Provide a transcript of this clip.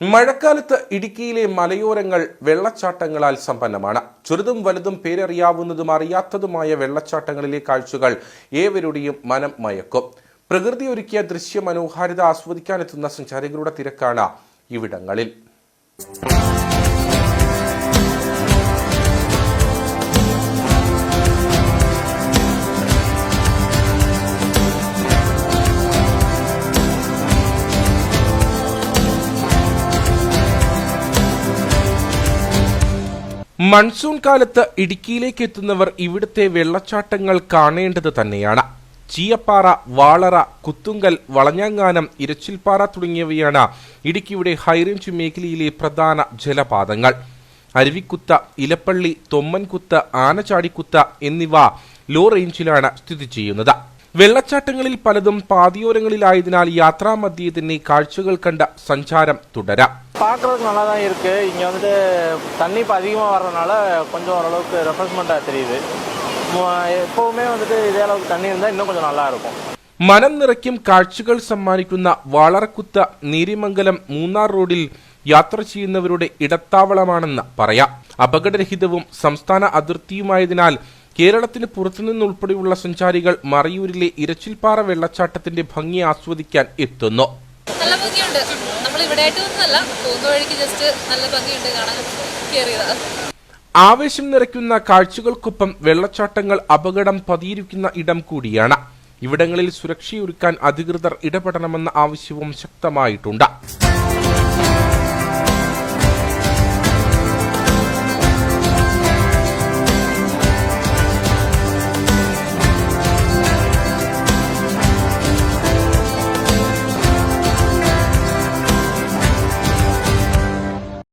മഴക്കാലത്ത് ഇടുക്കിയിലെ മലയോരങ്ങൾ വെള്ളച്ചാട്ടങ്ങളാൽ സമ്പന്നമാണ്. ചെറുതും വലുതും പേരറിയാവുന്നതും അറിയാത്തതുമായ വെള്ളച്ചാട്ടങ്ങളിലെ കാഴ്ചകൾ ഏവരുടെയും മനം മയക്കും. പ്രകൃതി ഒരുക്കിയ ദൃശ്യ മനോഹാരിത ആസ്വദിക്കാനെത്തുന്ന സഞ്ചാരികളുടെ തിരക്കാണ് ഇവിടങ്ങളിൽ. മൺസൂൺ കാലത്ത് ഇടുക്കിയിലേക്ക് എത്തുന്നവർ ഇവിടുത്തെ വെള്ളച്ചാട്ടങ്ങൾ കാണേണ്ടത് തന്നെയാണ്. ചീയപ്പാറ വാളറ കുത്തുങ്കൽ വളഞ്ഞാങ്ങാനം ഇരച്ചിൽപ്പാറ തുടങ്ങിയവയാണ് ഇടുക്കിയുടെ ഹൈറേഞ്ച് മേഖലയിലെ പ്രധാന ജലപാതങ്ങൾ. അരുവിക്കുത്ത ഇലപ്പള്ളി തൊമ്മൻകുത്ത് ആനച്ചാടിക്കുത്ത എന്നിവ ലോ റേഞ്ചിലാണ് സ്ഥിതി ചെയ്യുന്നത്. വെള്ളച്ചാട്ടങ്ങളിൽ പലതും പാതിയോരങ്ങളിലായതിനാൽ യാത്രാമധ്യേ തന്നെ കാഴ്ചകൾ കണ്ട സഞ്ചാരം തുടരാം. பார்க்குறதுக்கு நல்லா தான் இருக்குது இங்கே வந்துட்டு தண்ணி இப்போ அதிகமாக வர்றதுனால கொஞ்சம் ஓரளவுக்கு ரெஃப்ரெஷ்மெண்ட்டாக தெரியுது மு- எப்போவுமே வந்துட்டு இதே அளவுக்கு தண்ணி இருந்தால் இன்னும் கொஞ்சம் நல்லா இருக்கும் മനം നിറയ്ക്കും കാഴ്ചകൾ സമ്മാനിക്കുന്ന വളറക്കുത്ത നീരിമംഗലം മൂന്നാർ റോഡിൽ യാത്ര ചെയ്യുന്നവരുടെ ഇടത്താവളമാണെന്ന് പറയാം അപകടരഹിതവും സംസ്ഥാന അതിർത്തിയുമായതിനാൽ കേരളത്തിന് പുറത്തുനിന്നുൾപ്പെടെയുള്ള സഞ്ചാരികൾ മറയൂരിലെ ഇരച്ചിൽപ്പാറ വെള്ളച്ചാട്ടത്തിന്റെ ഭംഗി ആസ്വദിക്കാൻ എത്തുന്നു നല്ല ഭംഗിയുണ്ട്. നമ്മൾ ഇവിടെ ആയിട്ട് ഒന്നല്ല പോകുന്ന വഴിക്ക് ജസ്റ്റ് നല്ല ഭംഗിയുണ്ട് കാണാൻ. കയറിയതാ ആവേശം നിറയ്ക്കുന്ന കാഴ്ചകൾക്കൊപ്പം വെള്ളച്ചാട്ടങ്ങൾ അപകടം പതിയിരിക്കുന്ന ഇടം കൂടിയാണ്. ഇവിടങ്ങളിൽ സുരക്ഷയൊരുക്കാൻ അധികൃതർ ഇടപെടണമെന്ന ആവശ്യവും ശക്തമായിട്ടുണ്ട്.